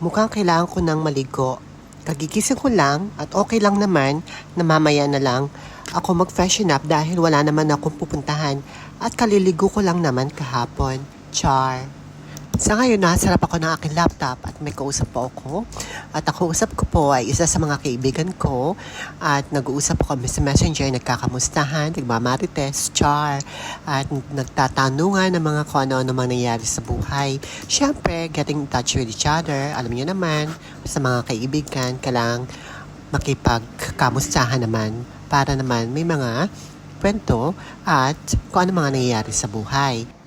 Mukhang kailangan ko ng maligo. Kagigising ko lang at okay lang naman na mamaya na lang ako mag-freshen up dahil wala naman akong pupuntahan at kaliligo ko lang naman kahapon. Char. Sa ngayon, nasarap ako ng aking laptop at may kausap po ako. At ang kausap ko po ay isa sa mga kaibigan ko. At nag-uusap po kami sa messenger, nagkakamustahan, nagmamarites, char. At nagtatanungan ng mga kung ano-ano mga nangyayari sa buhay. Siyempre, getting in touch with each other. Alam niyo naman, sa mga kaibigan, kailangang makipagkamustahan naman para naman may mga kwento at kung ano mga nangyayari sa buhay.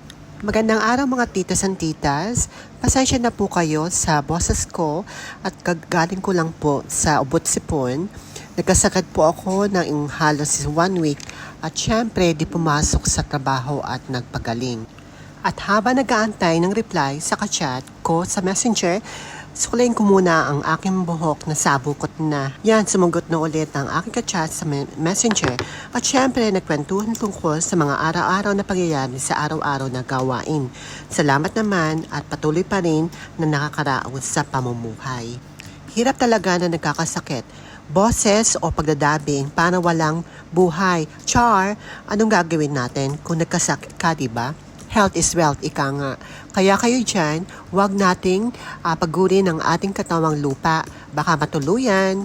Magandang araw mga titas and titas. Pasensya na po kayo sa boses ko at kagaling ko lang po sa ubot sipon. Nagkasakit po ako ng halos one week at syempre di pumasok sa trabaho at nagpagaling. At habang nag-aantay ng reply sa kachat ko sa messenger, sukulayin ko muna ang aking buhok na sabukot na. Yan, sumagot na ulit ang aking kachat sa me- messenger. At syempre, nagkwentuhan tungkol sa mga araw-araw na pangyayari sa araw-araw na gawain. Salamat naman at patuloy pa rin na nakakaraos sa pamumuhay. Hirap talaga na nagkakasakit. Boses o pagdadabing para walang buhay. Char, anong gagawin natin kung nagkasakit ka, di ba? Health is wealth, ika nga. Kaya kayo dyan, huwag nating uh, pagurin ang ating katawang lupa. Baka matuluyan.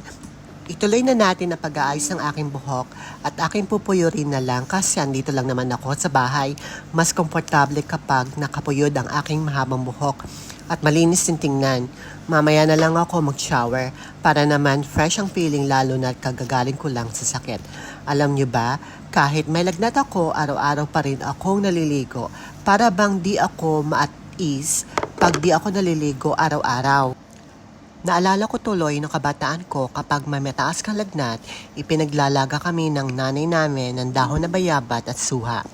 Ituloy na natin ang pag-aayos ng aking buhok at aking pupuyurin na lang kasi andito lang naman ako sa bahay. Mas komportable kapag nakapuyod ang aking mahabang buhok at malinis din tingnan. Mamaya na lang ako mag-shower para naman fresh ang feeling lalo na kagagaling ko lang sa sakit. Alam nyo ba, kahit may lagnat ako, araw-araw pa rin akong naliligo para bang di ako ma-at pag di ako naliligo araw-araw. Naalala ko tuloy ng kabataan ko kapag may kang lagnat, ipinaglalaga kami ng nanay namin ng dahon na bayabat at suha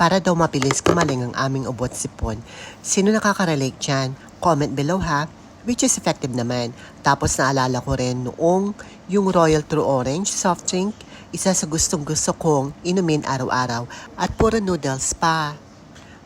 para daw mabilis kumaling ang aming ubot sipon. Sino nakaka-relate dyan? Comment below ha. Which is effective naman. Tapos naalala ko rin noong yung Royal True Orange soft drink, isa sa gustong gusto kong inumin araw-araw at puro noodles pa.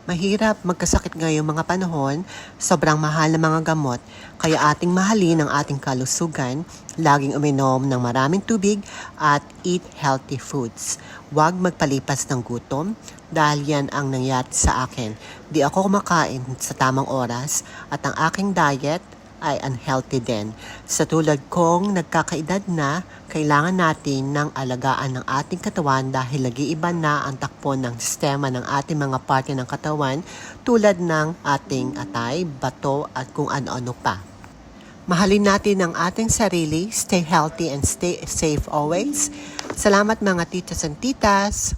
Mahirap magkasakit ngayong mga panahon, sobrang mahal na mga gamot, kaya ating mahalin ang ating kalusugan, laging uminom ng maraming tubig at eat healthy foods. Huwag magpalipas ng gutom dahil yan ang nangyari sa akin. Di ako kumakain sa tamang oras at ang aking diet ay unhealthy din. Sa tulad kong nagkakaedad na, kailangan natin ng alagaan ng ating katawan dahil nag-iiba na ang takbo ng sistema ng ating mga parte ng katawan tulad ng ating atay, bato at kung ano-ano pa. Mahalin natin ang ating sarili, stay healthy and stay safe always. Salamat mga titas and titas!